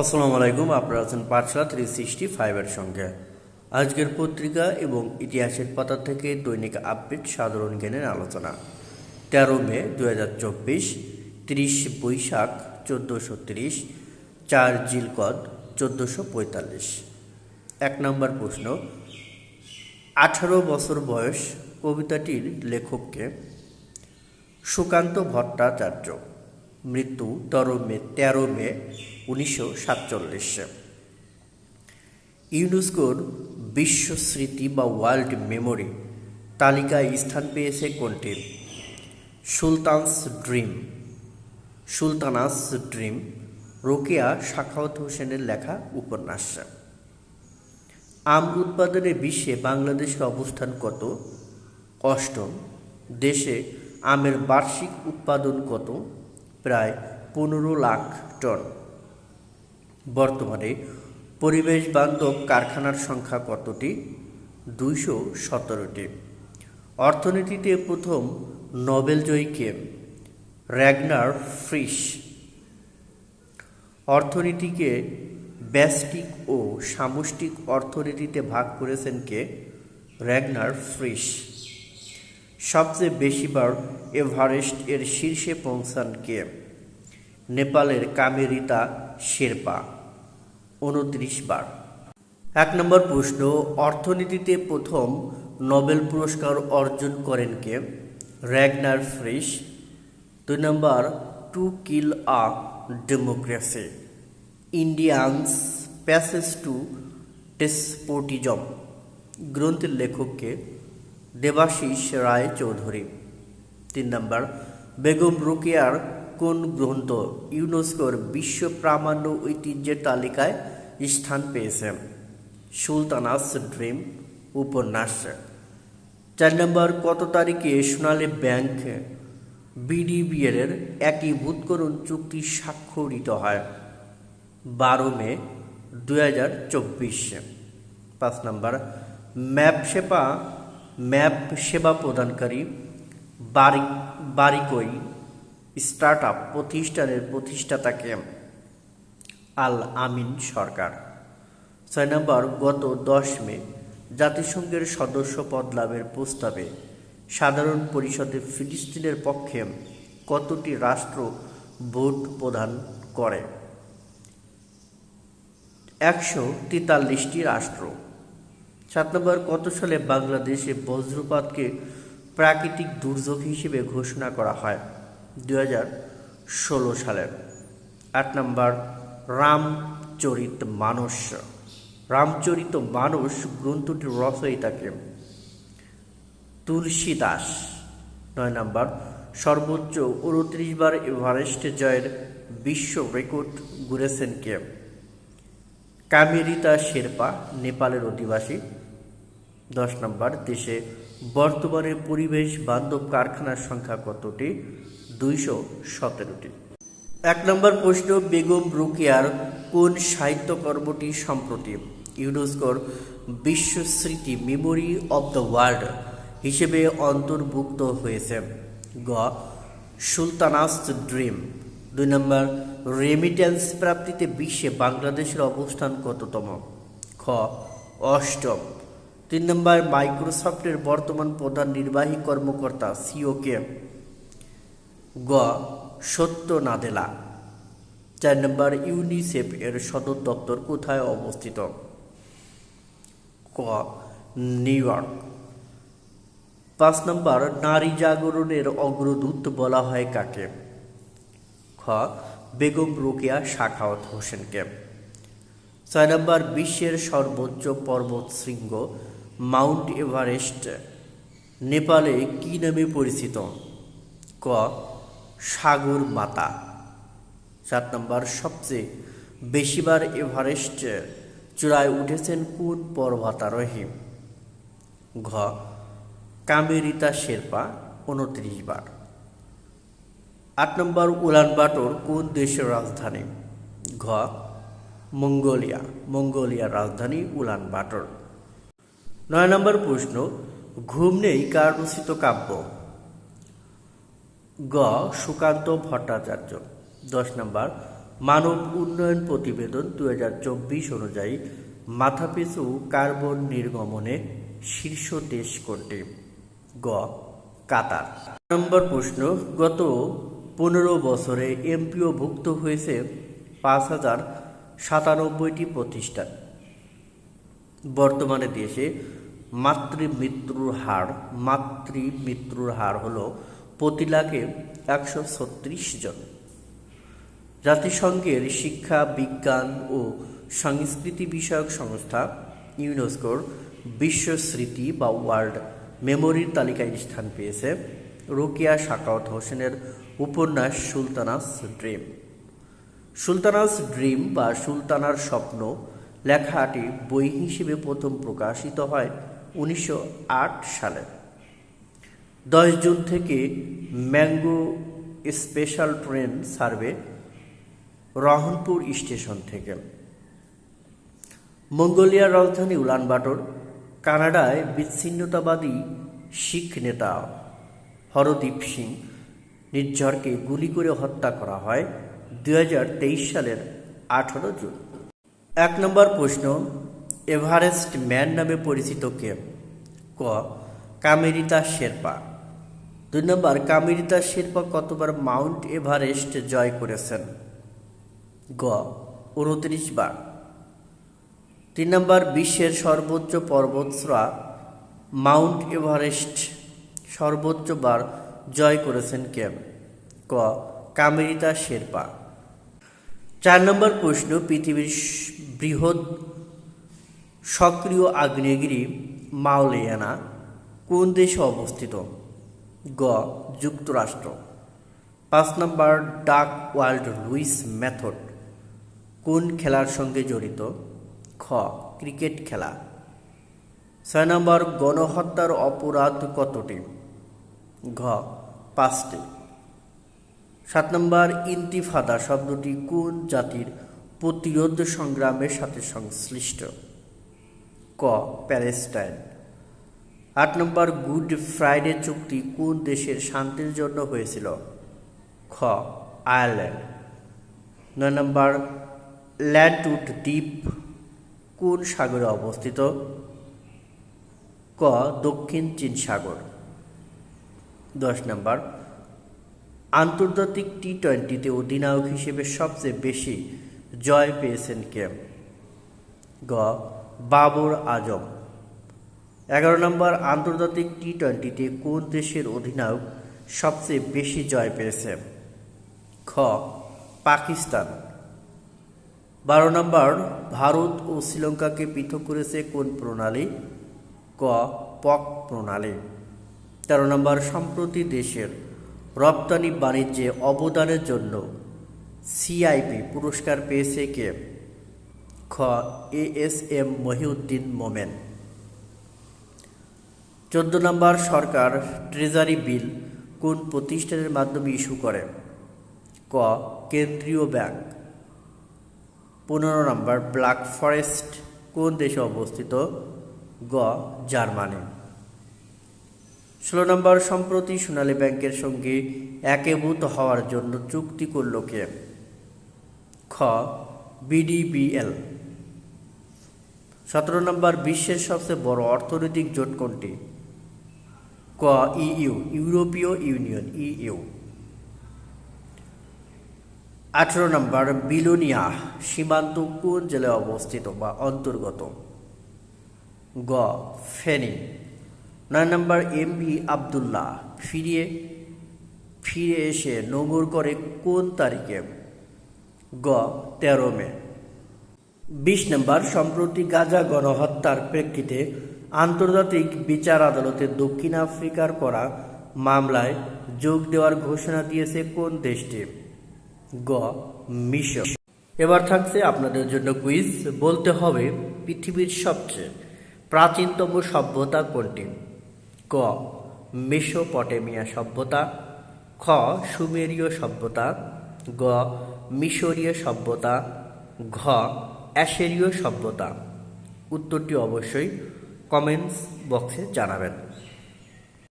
আসসালামু আলাইকুম, আপনারা আছেন পাঠশালা থ্রি সিক্সটি ফাইভের সঙ্গে। আজকের পত্রিকা এবং ইতিহাসের পাতা থেকে দৈনিক আপডেট সাধারণ জ্ঞানের আলোচনা। তেরো মে দু হাজার চব্বিশ, তিরিশ বৈশাখ চোদ্দোশো তিরিশ, চার জিলকদ চোদ্দোশো পঁয়তাল্লিশ। এক নম্বর প্রশ্ন, আঠারো বছর বয়স কবিতাটির লেখককে সুকান্ত ভট্টাচার্য মৃত্যু তেরো মে তেরো মে উনিশশো সাতচল্লিশ। ইউনেস্কোর বিশ্ব স্মৃতি বা ওয়ার্ল্ড মেমোরি তালিকায় স্থান পেয়েছে কোনটি? Sultans dream. Sultana's dream, Rokeya Sakhawat হোসেনের লেখা উপন্যাস। আম উৎপাদনে বিশ্বে বাংলাদেশের অবস্থান কত? অষ্টম। দেশে আমের বার্ষিক উৎপাদন কত? প্রায় পনেরো লাখ টন। বর্তমানে পরিবেশ বান্ধব কারখানার সংখ্যা কতটি? দুইশো সতেরোটি। অর্থনীতিতে প্রথম নোবেলজয়ীকে র্যাগনার ফ্রিশ। অর্থনীতিকে ব্যষ্টিক ও সামষ্টিক অর্থনীতিতে ভাগ করেছেন কে? Ragnar fish. সবচেয়ে বেশিবার এভারেস্ট এর শীর্ষে পৌঁছান কে? নেপালের কামেরিতা শেরপা, উনত্রিশ বার। এক নম্বর প্রশ্ন, অর্থনীতিতে প্রথম নোবেল পুরস্কার অর্জন করেন কে? Ragnar Frisch. দুই নম্বর, to kill a democracy. India's passage to despotism. গ্রন্থের লেখককে দেবাশিস রায় চৌধুরী তিন নম্বর, বেগম রোকেয়ার কোন গ্রন্থ ইউনেস্কোর বিশ্ব প্রামাণ্য ঐতিহ্যের তালিকায় স্থান পেয়েছে? সুলতানাস ড্রিম উপন্যাস। চার নম্বর, কত তারিখে সোনালী ব্যাংক বিডিবিএল এর একীভূতকরণ চুক্তি স্বাক্ষরিত হয়? বারো মে দুই হাজার চব্বিশ। পাঁচ নম্বর, ম্যাপ সেবা ম্যাপ সেবা প্রদানকারী বারি বারিকই স্টার্ট আপ প্রতিষ্ঠানের প্রতিষ্ঠাতাকে আল আমিন সরকার। ছয় নম্বর, গত দশ মে, জাতিসংঘের সদস্য পদ লাভের প্রস্তাবে সাধারণ পরিষদে ফিলিস্তিনের পক্ষে কতটি রাষ্ট্র ভোট প্রদান করে? একশো তেতাল্লিশটি রাষ্ট্র। সাত নম্বর, কত সালে বাংলাদেশে বজ্রপাতকে প্রাকৃতিক দুর্যোগ হিসেবে ঘোষণা করা হয়? দু ষোলো সালের। আট নম্বর, রামচরিত মানস রামচরিত মানস গ্রন্থটির রচয়িতাকে তুলসী দাস নয় নম্বর, সর্বোচ্চ উনত্রিশ বার এভারেস্ট জয়ের বিশ্ব রেকর্ড গড়েছেন কে? কামেরিতা শেরপা, নেপালের অধিবাসী। দশ নম্বর, দেশে বর্তমানে পরিবেশ বান্ধব কারখানার সংখ্যা কতটি? দুইশো সতেরোটি। এক নম্বর প্রশ্ন, বেগম রুকিয়ার কোন সাহিত্যকর্মটি সম্প্রতি? ইউনেস্কোর বিশ্ব স্মৃতি মেমোরি অব দ্য ওয়ার্ল্ড হিসেবে অন্তর্ভুক্ত হয়েছে। গ সুলতানাস ড্রিম। দুই নম্বর, রেমিটেন্স প্রাপ্তিতে বিশ্বে বাংলাদেশের অবস্থান কততম? খ, অষ্টম। তিন নম্বর, মাইক্রোসফটের বর্তমান প্রধান নির্বাহী কর্মকর্তা সিওকে গ, সত্য নাদেলা। চার নম্বর, ইউনিসেফ এর সদর দপ্তর কোথায় অবস্থিত? ক, নিউ ইয়র্ক। পাঁচ নম্বর, নারী জাগরণের অগ্রদূত বলা হয় কাকে? খ, বেগম রোকেয়া শাখাওয়াত হোসেনকে। ছয় নম্বর, বিশ্বের সর্বোচ্চ পর্বত শৃঙ্গ মাউন্ট এভারেস্ট, নেপালে কি নামে পরিচিত? ক সাগর মাতা। সাত নম্বর, সবচেয়ে বেশিবার এভারেস্ট চূড়ায় উঠেছেন কোন পর্বতারোহী ঘ, কামেরিতা শেরপা, উনত্রিশ বার। আট নম্বর উলানবাটর কোন দেশের রাজধানী? ঘ, মঙ্গোলিয়া, মঙ্গোলিয়ার রাজধানী উলানবাটর নয় নম্বর প্রশ্ন, ঘুম নেই কার রচিত কাব্য? গ. সুকান্ত ভট্টাচার্য। দশ নম্বর, মানব উন্নয়ন প্রতিবেদন দুহাজার চব্বিশ অনুযায়ী মাথাপিছু কার্বন নির্গমনে শীর্ষ দেশ কোনটি? গ. কাতার। নম্বর প্রশ্ন, গত পনেরো বছরে এমপিওভুক্ত হয়েছে পাঁচ হাজার সাতানব্বইটি প্রতিষ্ঠান। বর্তমানে দেশে মাতৃমৃত্যুর হার মাতৃমৃত্যুর হার হলো প্রতি একশো ছত্রিশ জন। জাতিসংঘের শিক্ষা, বিজ্ঞান ও সংস্কৃতি বিষয়ক সংস্থা ইউনেস্কোর বিশ্ব স্মৃতি বা ওয়ার্ল্ড মেমোরির তালিকায় স্থান পেয়েছে রোকিয়া শাকাওয়াত হোসেনের উপন্যাস সুলতানাস ড্রিম। সুলতানাস ড্রিম বা সুলতানার স্বপ্ন লেখাটি বই হিসেবে প্রথম প্রকাশিত হয় উনিশশো আট সালে। দশ জুন থেকে mango special train service Rohanpur station থেকে। মঙ্গোলিয়ার রাজধানী উলানবাটর কানাডায় বিচ্ছিন্নতাবাদী শিখ নেতা হরদীপ সিং নির্ঝরকে গুলি করে হত্যা করা হয় দু হাজার তেইশ সালের আঠারো জুন। এক নম্বর প্রশ্ন, এভারেস্ট ম্যান নামে পরিচিত কে? ক কামেরিতা শেরপা। দুই নম্বর কামেরিতা শেরপা কতবার মাউন্ট এভারেস্ট জয় করেছেন? গ, উনত্রিশ বার। তিন নম্বর, বিশ্বের সর্বোচ্চ পর্বতশ্রা মাউন্ট এভারেস্ট সর্বোচ্চ বার জয় করেছেন কে? ক কামেরিতা শেরপা চার নম্বর প্রশ্ন, পৃথিবীর বৃহৎ সক্রিয় আগ্নেয়গিরি মাওলেয়ানা কোন দেশে অবস্থিত? গ, যুক্তরাষ্ট্র। পাঁচ নম্বর, ডাক ওয়ার্ল্ড লুইস মেথড। কোন খেলার সঙ্গে জড়িত? খ, ক্রিকেট খেলা। ছয় নম্বর, গণহত্যার অপরাধ কতটি? ঘ, পাঁচটি। সাত নম্বর, ইন্তিফাদা শব্দটি কোন জাতির প্রতিরোধ সংগ্রামের সাথে সংশ্লিষ্ট? ক, প্যালেস্টাইন। আট নম্বর গুড ফ্রাইডে চুক্তি কোন দেশের শান্তির জন্য হয়েছিল? খ, আয়ারল্যান্ড। নয় নম্বর, ল্যান্ডউড দ্বীপ কোন সাগরে অবস্থিত? ক, দক্ষিণ চীন সাগর। দশ নম্বর, আন্তর্জাতিক টি টোয়েন্টিতে অধিনায়ক হিসেবে সবচেয়ে বেশি জয় পেয়েছেন কে? গ, বাবর আজম। এগারো নম্বর আন্তর্জাতিক টি টোয়েন্টিতে কোন দেশের অধিনায়ক সবচেয়ে বেশি জয় পেয়েছে? খ, পাকিস্তান। বারো নম্বর, ভারত ও শ্রীলঙ্কাকে পৃথক করেছে কোন প্রণালী? ক, পক প্রণালী। তেরো নম্বর, সম্প্রতি দেশের রপ্তানি বাণিজ্যে অবদানের জন্য সিআইপি পুরস্কার পেয়েছে কে? খ, A S M Mohiuddin Momen. চোদ্দ নম্বর সরকার ট্রেজারি বিল কোন প্রতিষ্ঠানের মাধ্যমে ইস্যু করে? ক, কেন্দ্রীয় ব্যাংক। পনেরো নম্বর, ব্ল্যাক ফরেস্ট কোন দেশে অবস্থিত? গ, জার্মানি। ষোলো নম্বর, সম্প্রতি সোনালী ব্যাংকের সঙ্গে একীভূত হওয়ার জন্য চুক্তি করল কে? খ, বিডিবিএল। সতেরো নম্বর, বিশ্বের সবচেয়ে বড় অর্থনৈতিক জোট কোনটি? ক ইইউ ইউরোপীয় ইউনিয়ন ইইউ আঠেরো নম্বর, বিলোনিয়া, সীমান্ত কোন জেলায় অবস্থিত বা অন্তর্গত? গ, ফেনী। নয় নম্বর এম বি আবদুল্লাহ, ফিরিয়ে, ফিরে এসে নোঙর করে কোন তারিখে? গ, তেরো মে। বিশ নম্বর, সম্প্রতি গাজা গণহত্যার প্রেক্ষিতে আন্তর্জাতিক বিচার আদালতে দক্ষিণ আফ্রিকার করা মামলায় যোগ দেওয়ার ঘোষণা দিয়েছে কোন দেশটি? গ, মিশর। এবার থাকছে আপনাদের জন্য কুইজ। বলতে হবে পৃথিবীর সবচেয়ে প্রাচীনতম সভ্যতা কোনটি? ক, মেসোপটেমিয়া সভ্যতা। খ, সুমেরীয় সভ্যতা। গ, মিশরীয় সভ্যতা। ঘ, অ্যাশেরীয় সভ্যতা। উত্তরটি অবশ্যই কমেন্টস বক্সে জানাবেন।